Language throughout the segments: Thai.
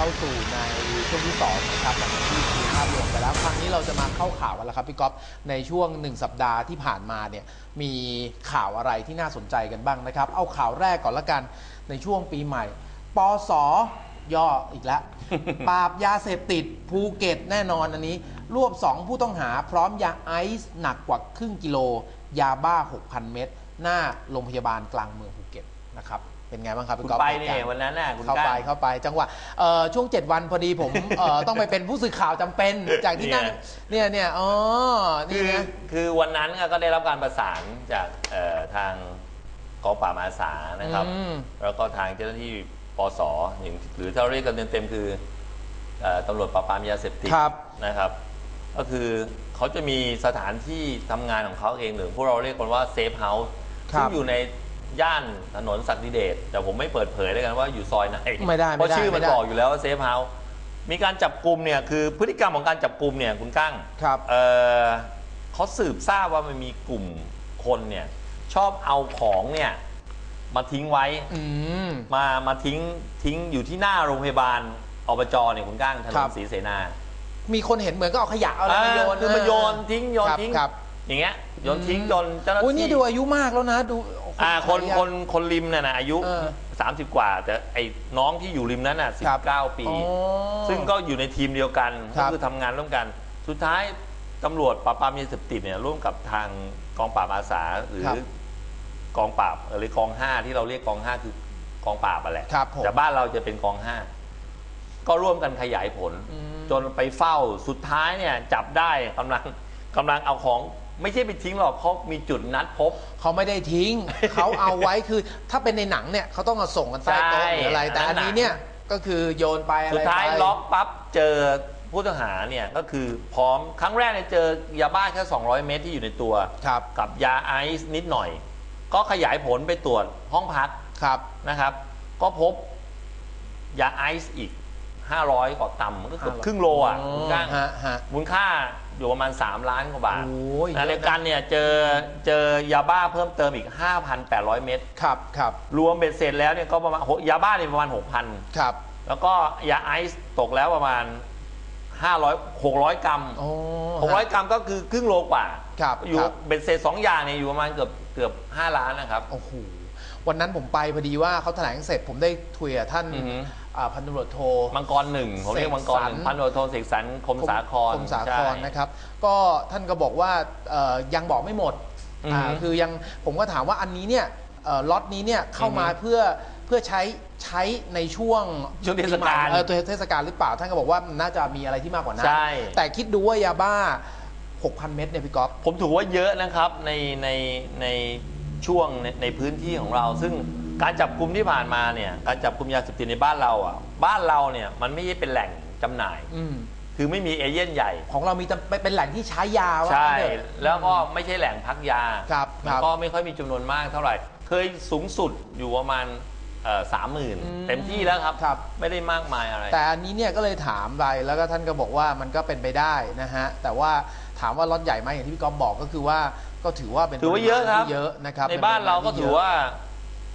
ลับเข้าสู่ในช่วงที่2นะครับหลังจากที่คุยภาพรวมไปแล้วครั้งนี้เราจะมาเข้าข่าวกันแล้วครับพี่ก๊อฟในช่วง 1 สัปดาห์ที่ผ่านมาเนี่ยมีข่าวอะไรที่น่าสนใจกันบ้างนะครับ เอาข่าวแรกก่อนละกันในช่วงปีใหม่ปสย่ออีกแล้วปราบยาเสพติดภูเก็ตแน่นอนอันนี้ รวบ 2 ผู้ต้องหาพร้อมยาไอซ์หนักกว่าครึ่งกิโล ยาบ้า 6,000 เม็ดหน้าโรงพยาบาลกลางเมืองภูเก็ตนะครับ เป็นไงบ้างครับคุพี่ณก๊อฟไปหตุเนี่กยรณ์วันนั้นน่ะคุณเข้าไปก้งเข้าไปจังหวะเอ่อช่วง 7 วันพอดีผมเอ่อ ต้องไปเป็นผู้สื่อข่าวจำเป็นจากที่นั่งเนี่ยเนี่ยอ๋อนี่คือนะ คือวันนั้นก็ได้รับการประสานจากเอ่อทางกองป่าบอาสานะครับ อืม แล้วก็ทางเจ้าหน้าที่ปสอย่างหรือถ้าเราเรียกกันเต็มๆคือเอ่อตำรวจปราบปรามยาเสพติดครับ นะครับ ก็คือเขาจะมีสถานที่ทำงานของเขาเองหรือพวกเราเรียกกันว่าเซฟเฮาส์ครับ ซึ่งอยู่ใน ย่านถนนศักดิเดชแต่ผมไม่เปิดเผยแล้วกันว่าอยู่ซอยไหนไม่ได้ไม่ได้เพราะชื่อมันไม่ได้บอกอยู่แล้วว่าเซฟเฮาส์มีการจับกลุ่มเนี่ยคือพฤติกรรมของการจับกลุ่มเนี่ยคุณกั้งครับเอ่อเขาสืบทราบว่ามันมีกลุ่มคนเนี่ยชอบเอาของเนี่ยมาทิ้งไว้อืมมามาทิ้งทิ้งอยู่ที่หน้าโรงพยาบาลอบจเนี่ยคุณก้างถนครันบศรีเสนา มีคนเห็นเหมือนก็เอาขยะเอาอะไรมาโยนเคือมาโยนทิ้งโยนครับทิ้งครับอย่างเงี้ยโยนทิ้งอืมจนเจ้าหน้าอุ้ยนี่ที่ดูอายุมากแล้วนะ ดู อ่าคนใรอะคนคนริมเนี่ยนะอายุ เออ30 กว่า แต่ไอ้น้องที่อยู่ริมนั้นน่ะครับ19 ปี อ๋อซึ่งก็อยู่ในทีมเดียวกันครัก็บ คือทำงานร่วมกัน สุดท้ายตำรวจปราบปรามยาเสพติดเนี่ยร่วมกับทางกองปราบอาสาหรือ ครับกองปราบหรือกองห้าที่เราเรียกกองห้าคือกองปราบอะแหละครับผมแต่บ้านเราจะเป็นกองห้าก็ร่วมกันขยายผล อืม จนไปเฝ้าสุดท้ายเนี่ย จับได้กำลังกำลังเอาของ ไม่ใช่ไปทิ้งหรอกเขามีจุดนัดพบ เขาไม่ได้ทิ้ง เขาเอาไว้คือถ้าเป็นในหนังเนี่ยเขาต้องเอาส่งกันใต้โต๊ะใช่หรืออะไร แต่อัอันนนั้นนี้เนี่ยก็คือโยนไปอะไรสุดท้ายไปล็อกปั๊บเจอผู้ต้องหาเนี่ยก็คือพร้อมครั้งแรกเนี่ยเจอยาบ้าแค่ 200 เม็ดที่อยู่ในตัว ครับกับยาไอซ์นิดหน่อย ก็ขยายผลไปตรวจห้องพักครับนะครับ ก็พบยาไอซ์อีก 500กว่าตัมก็เกือบครึ่งโลอะคุณก้างฮะฮะ มูลค่า อยู่ประมาณ 3 ล้านกว่าบาทโอ้ยขณะเดียวกันเนี่ยเจอเจอยาบ้าเพิ่มเติมอีก 5,800 เม็ดครับครับรวมเบ็ดเสร็จแล้วเนี่ยก็ประมาณโหยาบ้าเนี่ยประมาณ 6,000 ครับแล้วก็ยาไอซ์ตกแล้วประมาณ 500 600 กรัม โอ้600 กรัมก็คือครึ่งโลกว่าครับอยู่ครับ เบ็ดเสร็จสองอย่างเนี่ยอยู่ประมาณเกือบเกือบ 5 ล้านนะครับ โอ้โหวันนั้นผมไปพอดีว่าเขาแถลงเสร็จผมได้คุยกับท่านอือหือ อ่าพันตำรวจโท มังกรหนึ่งผมเรียกมังกรหนึ่งเสกสรร พันโทโทเสกสรรคมสาครคมสาครใช่ นะครับ ก็ท่านก็บอกว่าเอ่อยังบอกไม่หมดอือฮึอ่าคือยังผมก็ถามว่าอันนี้เนี่ยเอ่อล็อตนี้เนี่ยเข้ามาอือฮึเพื่อเพื่อใช้ใช้ในช่วงช่วงเทศกาลปีใหม่เออตัวเทศกาลหรือเปล่าท่านก็บอกว่ามันน่าจะมีอะไรที่มากกว่านั้นใช่ แต่คิดดูว่ายาบ้า 6,000 เม็ดเนี่ยพี่ก๊อฟ ผมถือว่าเยอะนะครับในในในช่วงในในพื้นที่ของเรา ซึ่ง การจับกลุ่มที่ผ่านมาเนี่ยการจับกลุ่มยาเสพติดในบ้านเราอะบ้านเราเนี่ยมันไม่ใช่เป็นแหล่งจำหน่าย อืมคือไม่มีเอเย่นใหญ่ ของเรามีแต่เป็นแหล่งที่ใช้ยาว่าใช่ งั้นเถอะ แล้วก็ไม่ใช่แหล่งพักยาครับมัครับก็ไม่ค่อยมีจำนวนมากเท่าไหร่ เคยสูงสุดอยู่ประมาณสามหมื่นอืมเต็มที่แล้วครับ ครับ ไม่ได้มากมายอะไร แต่อันนี้เนี่ยก็เลยถามไปแล้วก็ท่านก็บอกว่ามันก็เป็นไปได้นะฮะ แต่ว่าถามว่าล็อตใหญ่ไหมอย่างที่พี่ก๊อฟบอกก็คือว่าก็ถือว่าเป็นถือว่าเยอะครับปริมณที่เยอะนะครับในบ้านเราก็ป็ปมณที่ถือว่า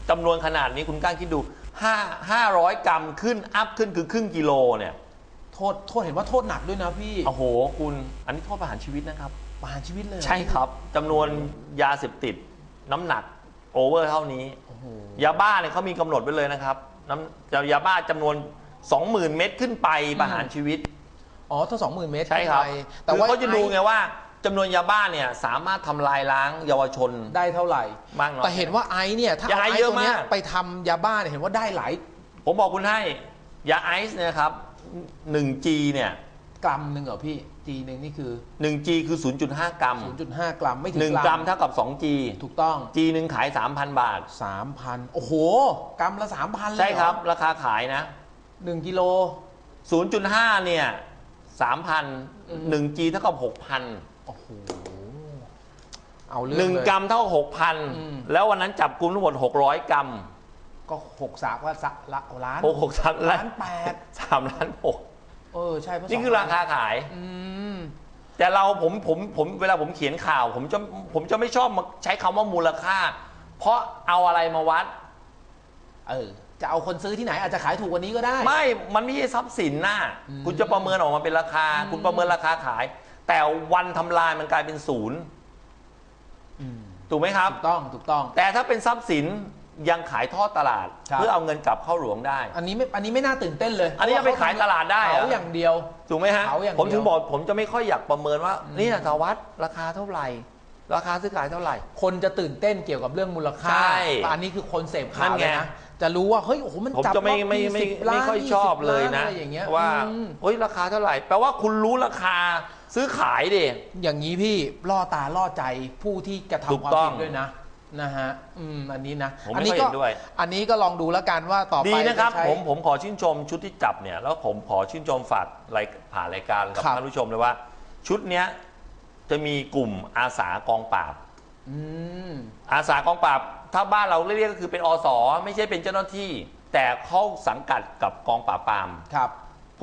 จำนวนขนาดนี้คุณก้างคิดดูห้าห้าร้อยกรัมขึ้นอัพขึ้นคือครึ่งกิโลเนี่ยโทษโทษเห็นว่าโทษหนักด้วยนะพี่โอ้โหคุณอันนี้โทษประหารชีวิตนะครับ ประหารชีวิตเลยเหอใช่ครับจำนวนยาเสพติดน้ำหนักโอเวอร์เท่านี้ โอ้โหยาบ้าเนี่ยเขามีกำหนดไว้เลยนะครับน้ำยาบ้าจำนวน 20,000 เม็ดขึ้นไปประหารชีวิต อ๋อถ้าสองหมื่นเมตรใช่ครับไปแต่แต่ว่าเขาจะดูไงว่า จำนวนยาบ้าเนี่ยสามารถทำลายล้างเยาวชนได้เท่าไหร่มากน้อยแต่เห็นว่าไอซ์เนี่ยถ้าเอายาไอซ์ไอซ์เยอะตัวเนี้ยมากไปทำยาบ้าเนี่ยเห็นว่าได้หลายผมบอกคุณให้ยาไอซ์เนี่ยครับ 1G เนี่ย กรัมหนึ่งเหรอพี่จีหนึ่งนี่คือ 1G คือ 0.5 กรัม 0.5 กรัมไม่ถึง1 กรัมเท่ากับ 2G ถูกต้อง G หนึ่งขาย 3,000 บาท 3,000 โอ้โห กรัมละ 3,000เลยใช่ครับเหอราคาขายนะ หนึ่งกิโล 0.5 เนี่ยอืม3,000 1G เท่ากับ 6,000 โอ้โหเอาเรื่องหนึ่งเลยกรัมเท่ากับหกพันอืมแล้ววันนั้นจับกลุ่มทั้งหมดหกร้อยกรัมก็หกสามว่าสักละล้านโอ้หกสามล้าล้านนแปดสามล้านหกเออใช่เพราะนี่สงคือราคาขาย อืม แต่เราผมผมผมเวลาผมเขียนข่าว ผมจะผมจะไม่ชอบมาใช้คำว่ามูลค่า เพราะเอาอะไรมาวัด เออ จะเอาคนซื้อที่ไหนอาจจะขายถูกกว่านี้ก็ได้ ไม่ มันไม่ใช่ทรัพย์สินน่ะ อืมคุณจะประเมินออกมาเป็นราคา คุณประเมินราคาขาย แต่วันทำลายมันกลายเป็นศูนย์อืมถูกไหมครับถูกต้องถูกต้อง แต่ถ้าเป็นทรัพย์สินยังขายทอดตลาดครับเพื่อเอาเงินกลับเข้าหลวงได้ อันนี้ไม่อันนี้ไม่น่าตื่นเต้นเลย อันนี้เอาไปขายตลาดได้เหรอเขาอย่างเดียวถูกไหมฮะเอาอย่างเดียวผมถึงบอกผมจะไม่ค่อยอยากประเมินว่านี่สวัสดราคาเท่าไหร่ราคาซื้อขายเท่าไหร่ คนจะตื่นเต้นเกี่ยวกับเรื่องมูลค่าใช่แต่อันนี้คือคนเสพข่านั่วนไงเลยนะ จะรู้ว่า เฮ้ย โอ้โห มันผมจับจะไม่รอบไม่ไม่20ล้านไม่ค่อยชอบ20เลยนะอะไรอย่างเงี้ยว่าอืมเฮ้ย ราคาเท่าไหร่ แปลว่าคุณรู้ราคา ซื้อขายดิ อย่างนี้พี่ล่อตาล่อใจผู้ที่กระถูกทำความต้องผิดด้วยนะนะฮะอืมอันนี้นะผมไม่นี้ค่อยก็เห็นด้วย อันนี้ก็ลองดูแล้วกันว่าต่อไปดีนะครับ จใช้ ผมผมขอชื่นชมชุดที่จับเนี่ย แล้วผมขอชื่นชมฝากรายผ่านรายการกับครับ ท่านผู้ชมเลยว่า ชุดเนี้ยจะมีกลุ่มอาสากองปราบ อืม อาสากองปราบ ถ้าบ้านเราเรียกก็คือเป็นอส ไม่ใช่เป็นเจ้าหน้าที่ แต่เข้าสังกัดกับกองปราบปราม ครับพ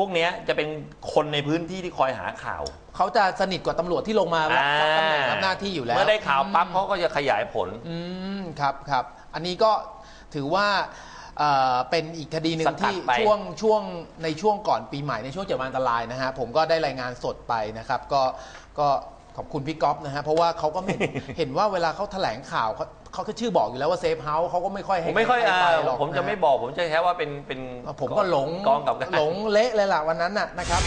วกเนี้ยจะเป็นคนในพื้นที่ที่คอยหาข่าว เขาจะสนิทกว่าตำรวจที่ลงมารับรับตำแหน่งรับหน้าที่อยู่แล้วเมื่อได้ข่าวปั๊บอืมเขาก็จะขยายผล อืมครับครับ อันนี้ก็ถือว่าเอ่อเป็นอีกคดีหนึ่สงกัดที่ไป ช่วงช่วงในช่วงก่อนปีใหม่ในช่วงเจ็ดวันอันตรายนะฮะผมก็ได้รายงานสดไปนะครับ ก็ก็ขอบคุณพี่ก๊อฟนะฮะเพราะว่าเขาก็ไม่เห็นว่าเวลาเขาแถลงข่าวเขา เขาก็ชื่อบอกอยู่แล้วว่าเซฟเฮาส์เขาก็ไม่ค่อยผให้มไม่ค่อยใรเอ่ไปอหรอกผมจะนฮไม่บอกผมจะแค่ว่าเป็นเป็นผมก็หลงกองกับการ หลงเละเลยล่ะวันนั้นน่ะนะครับ